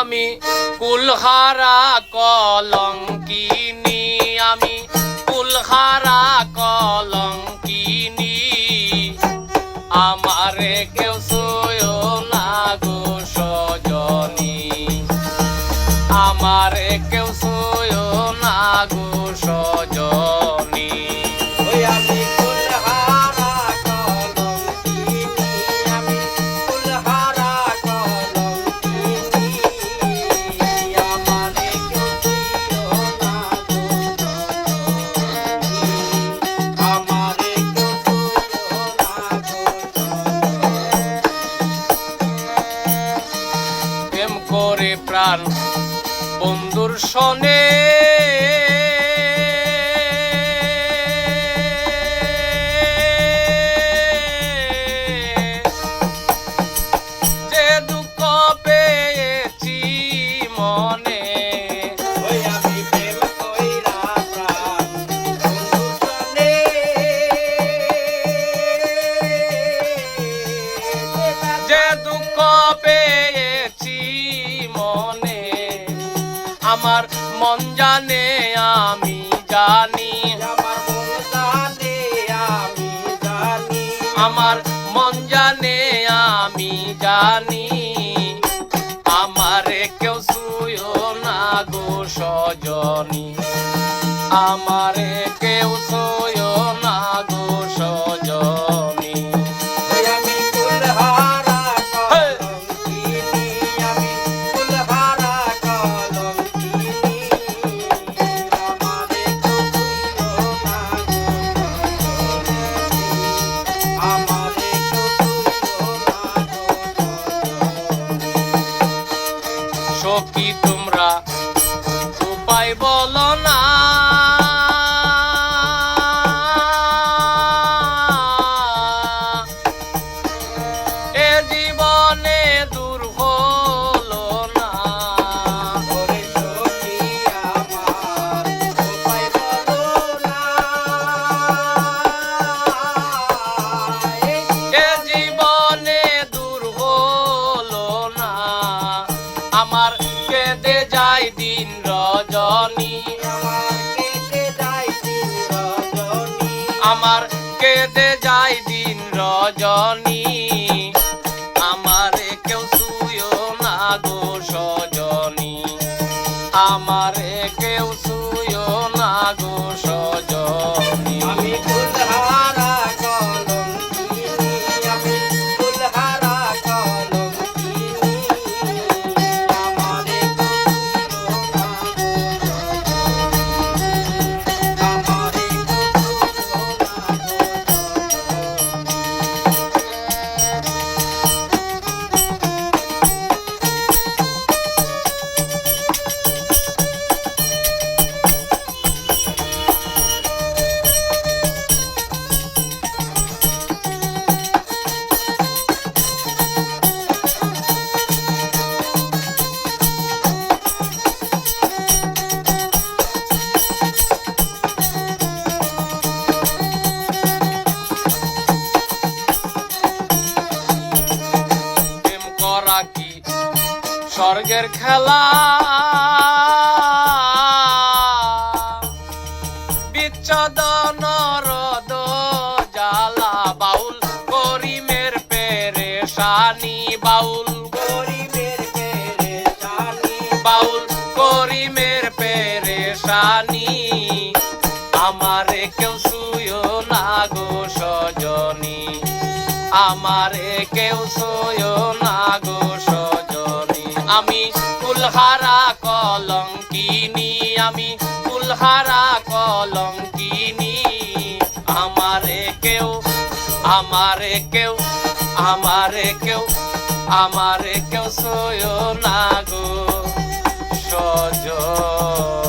আমি কুলহারা কলঙ্কিনী আমি কুলহারা কলঙ্কিনী। প্রাণ। বন্ধুর সনে আমার মন জানে, আমি জানি। আমার মন জানে, আমি জানি। আমার কেউ শুয়ো না গো সজনী। আমারে কেউ শুয়ো সখী তোমরা। উপায় বলো না। আমার কেঁদে যায় দিন রজনী। স্বর্গের খেলা। বিচ্ছদন রদ জালা বাউল করিমের পেরেশানি বাউল। গরিবের পেরেশানি। বাউল করিমের পেরেশানি। আমারে কেউ শুয়ো না গো সজনী। আমারে কেউ শুয়ো না গো কলঙ্কিনী। আমারে কেউ আমারে কেউ আমারে কেউ আমারে কেউ সয় না গো। সজনী